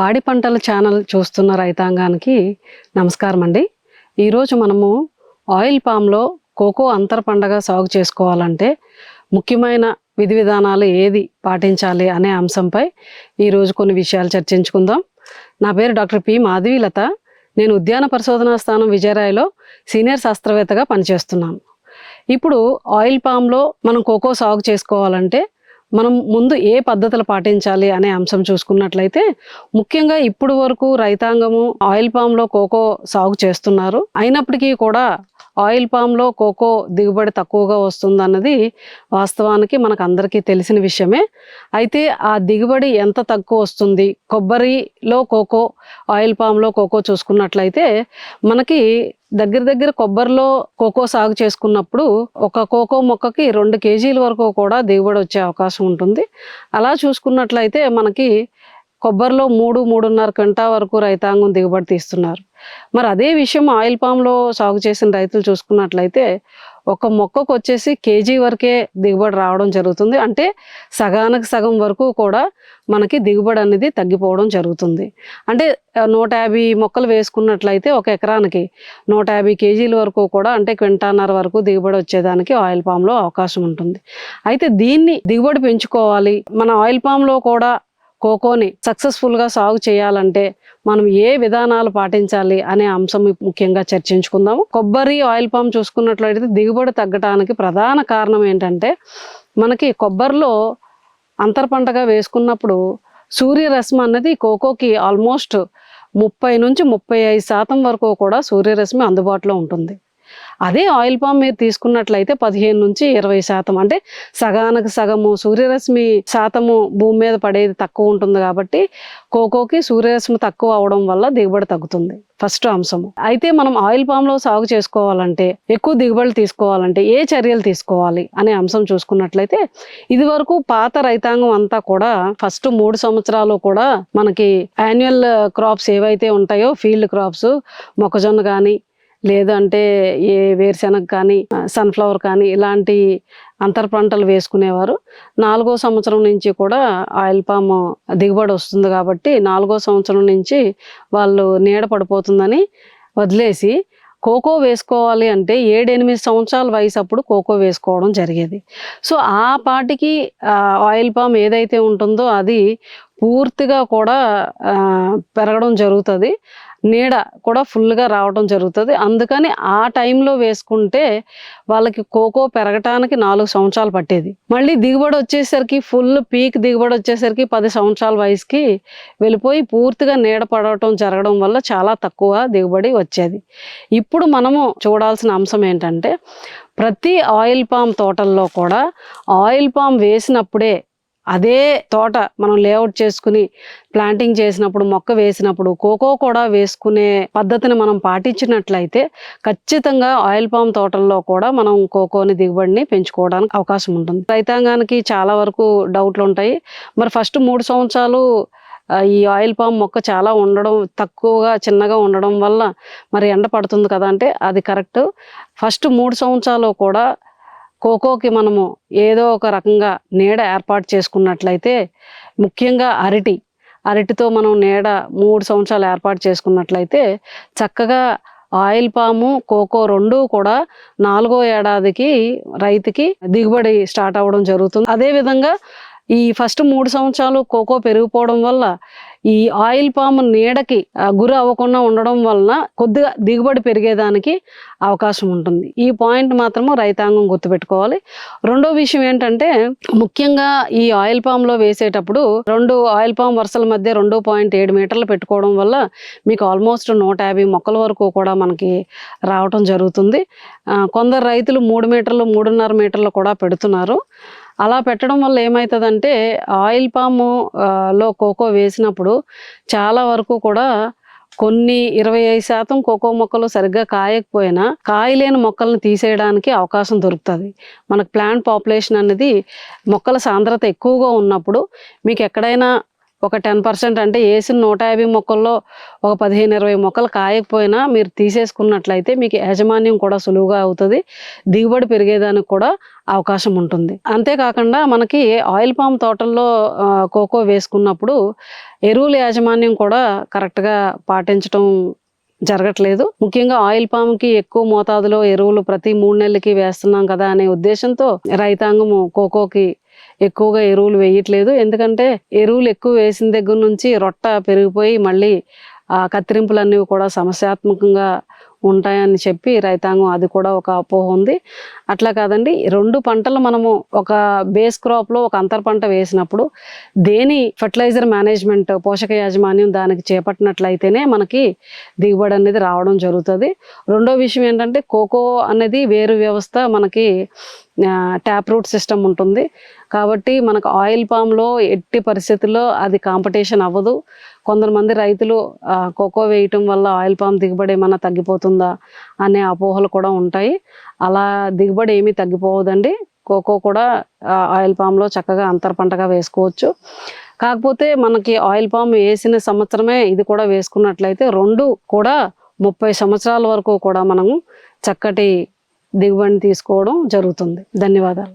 పాడి పంటల ఛానల్ చూస్తున్న రైతాంగానికి నమస్కారం అండి ఈరోజు మనము ఆయిల్ పామ్లో కోకో అంతర పండగ సాగు చేసుకోవాలంటే ముఖ్యమైన విధి విధానాలు ఏది పాటించాలి అనే అంశంపై ఈరోజు కొన్ని విషయాలు చర్చించుకుందాం. నా పేరు డాక్టర్ పి మాధవీలత. నేను ఉద్యాన పరిశోధనా స్థానం విజయరాయలో సీనియర్ శాస్త్రవేత్తగా పనిచేస్తున్నాను. ఇప్పుడు ఆయిల్ పామ్లో మనం కోకో సాగు చేసుకోవాలంటే మనం ముందు ఏ పద్ధతులు పాటించాలి అనే అంశం చూసుకున్నట్లయితే ముఖ్యంగా ఇప్పుడు వరకు రైతాంగము ఆయిల్ పామ్లో కోకో సాగు చేస్తున్నారు. అయినప్పటికీ కూడా ఆయిల్ పామ్లో కోకో దిగుబడి తక్కువగా వస్తుందన్నది వాస్తవానికి మనకు అందరికీ తెలిసిన విషయమే. అయితే ఆ దిగుబడి ఎంత తక్కువ వస్తుంది? కొబ్బరిలో కోకో ఆయిల్ పామ్లో కోకో చూసుకున్నట్లయితే మనకి దగ్గర దగ్గర కొబ్బరిలో కోకో సాగు చేసుకున్నప్పుడు ఒక కోకో మొక్కకి రెండు కేజీల వరకు కూడా దిగుబడి వచ్చే అవకాశం ఉంటుంది. అలా చూసుకున్నట్లయితే మనకి కొబ్బరిలో మూడు మూడున్నర గంట వరకు రైతాంగం దిగుబడి తీస్తున్నారు. మరి అదే విషయం ఆయిల్ పామ్లో సాగు చేసిన రైతులు చూసుకున్నట్లయితే ఒక మొక్కకు వచ్చేసి కేజీ వరకే దిగుబడి రావడం జరుగుతుంది. అంటే సగానికి సగం వరకు కూడా మనకి దిగుబడి అనేది తగ్గిపోవడం జరుగుతుంది. అంటే నూట యాభై మొక్కలు వేసుకున్నట్లయితే ఒక ఎకరానికి నూట యాభై కేజీల వరకు కూడా అంటే క్వింటాన్నర వరకు దిగుబడి వచ్చేదానికి ఆయిల్ పామ్లో అవకాశం ఉంటుంది. అయితే దీన్ని దిగుబడి పెంచుకోవాలి. మన ఆయిల్ పామ్లో కూడా కోకోని సక్సెస్ఫుల్గా సాగు చేయాలంటే మనం ఏ విధానాలు పాటించాలి అనే అంశం ముఖ్యంగా చర్చించుకుందాము. కొబ్బరి ఆయిల్ పామ్ చూసుకున్నట్లయితే దిగుబడి తగ్గటానికి ప్రధాన కారణం ఏంటంటే మనకి కొబ్బరిలో అంతర పంటగా వేసుకున్నప్పుడు సూర్యరశ్మి అన్నది కోకోకి ఆల్మోస్ట్ ముప్పై నుంచి ముప్పై ఐదు శాతం వరకు కూడా సూర్యరశ్మి అందుబాటులో ఉంటుంది. అదే ఆయిల్ పామ్ మీరు తీసుకున్నట్లయితే పదిహేను నుంచి ఇరవై శాతం. అంటే సగానికి సగము సూర్యరశ్మి శాతము భూమి మీద పడేది తక్కువ ఉంటుంది కాబట్టి కోకోకి సూర్యరశ్మి తక్కువ అవడం వల్ల దిగుబడి తగ్గుతుంది. ఫస్ట్ అంశము. అయితే మనం ఆయిల్ పామ్లో సాగు చేసుకోవాలంటే ఎక్కువ దిగుబడులు తీసుకోవాలంటే ఏ చర్యలు తీసుకోవాలి అనే అంశం చూసుకున్నట్లయితే ఇది వరకు పాత రైతాంగం అంతా కూడా ఫస్ట్ మూడు సంవత్సరాలు కూడా మనకి యాన్యువల్ క్రాప్స్ ఏవైతే ఉంటాయో ఫీల్డ్ క్రాప్స్ మొక్కజొన్న కానీ లేదంటే ఏ వేరుశెనగ కానీ సన్ఫ్లవర్ కానీ ఇలాంటి అంతర పంటలు వేసుకునేవారు. నాలుగో సంవత్సరం నుంచి కూడా ఆయిల్ పామ్ దిగుబడి వస్తుంది కాబట్టి నాలుగో సంవత్సరం నుంచి వాళ్ళు నీడ పడిపోతుందని వదిలేసి కోకో వేసుకోవాలి అంటే ఏడెనిమిది సంవత్సరాల వయసు అప్పుడు కోకో వేసుకోవడం జరిగేది. సో ఆ పాటికి ఆయిల్ పామ్ ఏదైతే ఉంటుందో అది పూర్తిగా కూడా పెరగడం జరుగుతుంది. నీడ కూడా ఫుల్గా రావడం జరుగుతుంది. అందుకని ఆ టైంలో వేసుకుంటే వాళ్ళకి కోకో పెరగటానికి నాలుగు సంవత్సరాలు పట్టేది. మళ్ళీ దిగుబడి వచ్చేసరికి ఫుల్ పీక్ దిగుబడి వచ్చేసరికి పది సంవత్సరాల వయసుకి వెళ్ళిపోయి పూర్తిగా నీడ పడటం జరగడం వల్ల చాలా తక్కువ దిగుబడి వచ్చేది. ఇప్పుడు మనము చూడాల్సిన అంశం ఏంటంటే ప్రతి ఆయిల్ పామ్ తోటల్లో కూడా ఆయిల్ పామ్ వేసినప్పుడే అదే తోట మనం లేఅవుట్ చేసుకుని ప్లాంటింగ్ చేసినప్పుడు మొక్క వేసినప్పుడు కోకో కూడా వేసుకునే పద్ధతిని మనం పాటించినట్లయితే ఖచ్చితంగా ఆయిల్ పామ్ తోటల్లో కూడా మనం కోకోని దిగుబడిని పెంచుకోవడానికి అవకాశం ఉంటుంది. రైతాంగానికి చాలా వరకు డౌట్లు ఉంటాయి. మరి ఫస్ట్ మూడు సంవత్సరాలు ఈ ఆయిల్ పామ్ మొక్క చాలా ఉండడం తక్కువగా చిన్నగా ఉండడం వల్ల మరి ఎండ పడుతుంది కదా అంటే అది కరెక్ట్. ఫస్ట్ మూడు సంవత్సరాలు కూడా కోకోకి మనము ఏదో ఒక రకంగా నీడ ఏర్పాటు చేసుకున్నట్లయితే ముఖ్యంగా అరటి అరటితో మనం నీడ మూడు సంవత్సరాలు ఏర్పాటు చేసుకున్నట్లయితే చక్కగా ఆయిల్ పాము కోకో రెండు కూడా నాలుగో ఏడాదికి రైతుకి దిగుబడి స్టార్ట్ అవ్వడం జరుగుతుంది. అదేవిధంగా ఈ ఫస్ట్ మూడు సంవత్సరాలు కోకో పెరిగిపోవడం వల్ల ఈ ఆయిల్ పామ్ నీడకి గురి అవ్వకుండా ఉండడం వలన కొద్దిగా దిగుబడి పెరిగేదానికి అవకాశం ఉంటుంది. ఈ పాయింట్ మాత్రము రైతాంగం గుర్తుపెట్టుకోవాలి. రెండో విషయం ఏంటంటే ముఖ్యంగా ఈ ఆయిల్ పాములో వేసేటప్పుడు రెండు ఆయిల్ పామ్ వరుసల మధ్య రెండు పాయింట్ ఏడు మీటర్లు పెట్టుకోవడం వల్ల మీకు ఆల్మోస్ట్ నూట యాభై మొక్కల వరకు కూడా మనకి రావటం జరుగుతుంది. కొందరు రైతులు మూడు మీటర్లు మూడున్నర మీటర్లు కూడా పెడుతున్నారు. అలా పెట్టడం వల్ల ఏమవుతుందంటే ఆయిల్ పాము లో కోకో వేసినప్పుడు చాలా వరకు కూడా కొన్ని ఇరవై ఐదు శాతం కోకో మొక్కలు సరిగ్గా కాయకపోయినా కాయలేని మొక్కలను తీసేయడానికి అవకాశం దొరుకుతుంది. మనకు ప్లాంట్ పాపులేషన్ అనేది మొక్కల సాంద్రత ఎక్కువగా ఉన్నప్పుడు మీకు ఎక్కడైనా ఒక టెన్ పర్సెంట్ అంటే వేసిన నూట యాభై మొక్కల్లో ఒక పదిహేను ఇరవై మొక్కలు కాయకపోయినా మీరు తీసేసుకున్నట్లయితే మీకు యాజమాన్యం కూడా సులువుగా అవుతుంది దిగుబడి పెరిగేదానికి కూడా అవకాశం ఉంటుంది. అంతేకాకుండా మనకి ఆయిల్ పామ్ తోటల్లో కోకో వేసుకున్నప్పుడు ఎరువుల యాజమాన్యం కూడా కరెక్ట్గా పాటించడం జరగట్లేదు. ముఖ్యంగా ఆయిల్ పామ్కి ఎక్కువ మోతాదులో ఎరువులు ప్రతి మూడు నెలలకి వేస్తున్నాం కదా అనే ఉద్దేశంతో రైతాంగము కోకోకి ఎక్కువగా ఎరువులు వేయట్లేదు. ఎందుకంటే ఎరువులు ఎక్కువ వేసిన దగ్గర నుంచి రొట్ట పెరిగిపోయి మళ్ళీ ఆ కత్తిరింపులు కూడా సమస్యాత్మకంగా ఉంటాయని చెప్పి రైతాంగం అది కూడా ఒక అపోహ ఉంది. అట్లా కాదండి రెండు పంటలు మనము ఒక బేస్ క్రాప్లో ఒక అంతర్ పంట వేసినప్పుడు దేని ఫర్టిలైజర్ మేనేజ్మెంట్ పోషక యాజమాన్యం దానికి చేపట్టినట్లయితేనే మనకి దిగుబడి అనేది రావడం జరుగుతుంది. రెండో విషయం ఏంటంటే కోకో అనేది వేరు వ్యవస్థ మనకి ట్యాప్ రూట్ సిస్టమ్ ఉంటుంది. కాబట్టి మనకు ఆయిల్ పామ్లో ఎట్టి పరిస్థితుల్లో అది కాంపిటీషన్ అవ్వదు. కొంతమంది రైతులు కోకో వేయటం వల్ల ఆయిల్ పామ్ దిగుబడి ఏమైనా తగ్గిపోతుందా అనే అపోహలు కూడా ఉంటాయి. అలా దిగుబడి ఏమీ తగ్గిపోవదండి కోకో కూడా ఆయిల్ పామ్లో చక్కగా అంతర పంటగా వేసుకోవచ్చు. కాకపోతే మనకి ఆయిల్ పామ్ వేసిన సంవత్సరమే ఇది కూడా వేసుకున్నట్లయితే రెండు కూడా ముప్పై సంవత్సరాల వరకు కూడా మనము చక్కటి దిగుబడిని తీసుకోవడం జరుగుతుంది. ధన్యవాదాలు.